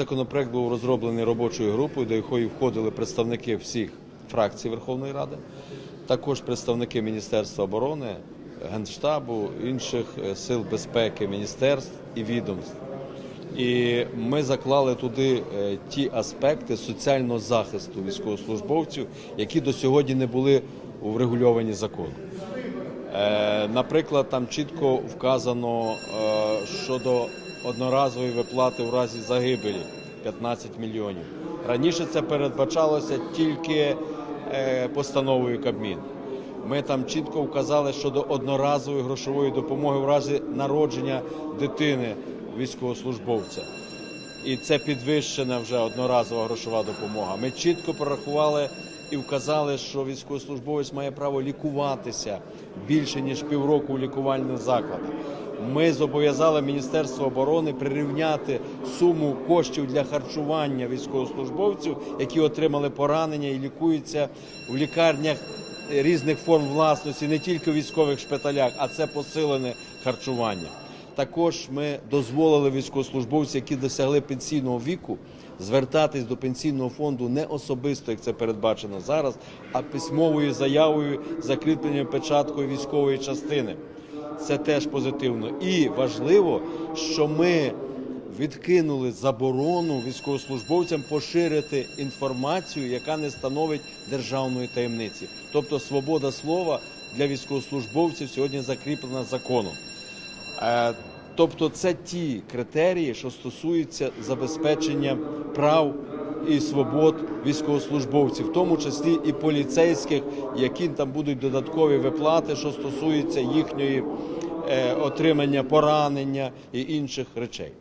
Законопроект був розроблений робочою групою, до якої входили представники всіх фракцій Верховної Ради, також представники Міністерства оборони, Генштабу, інших е, сил безпеки, міністерств і відомств. І ми заклали туди е, ті аспекти соціального захисту військовослужбовців, які до сьогодні не були врегульовані законом. Е, Наприклад, там чітко вказано щодо одноразової виплати в разі загибелі 15 мільйонів. Раніше це передбачалося тільки е, постановою Кабмін. Ми там чітко вказали щодо одноразової грошової допомоги в разі народження дитини військовослужбовця. І це підвищена вже одноразова грошова допомога. Ми чітко прорахували і вказали, що військовослужбовець має право лікуватися більше ніж півроку у лікувальних закладах. Ми зобов'язали Міністерство оборони прирівняти суму коштів для харчування військовослужбовців, які отримали поранення і лікуються в лікарнях різних форм власності, не тільки в військових шпиталях, а це посилене харчування. Також ми дозволили військовослужбовцям, які досягли пенсійного віку, звертатись до пенсійного фонду не особисто, як це передбачено зараз, а письмовою заявою, закріпленою печаткою військової частини. Це теж позитивно. І важливо, що ми відкинули заборону військовослужбовцям поширити інформацію, яка не становить державної таємниці. Тобто свобода слова для військовослужбовців сьогодні закріплена законом. Е, Тобто це ті критерії, що стосуються забезпечення прав і свобод військовослужбовців, в тому числі і поліцейських, які там будуть додаткові виплати, що стосуються їхньої е, отримання поранення і інших речей.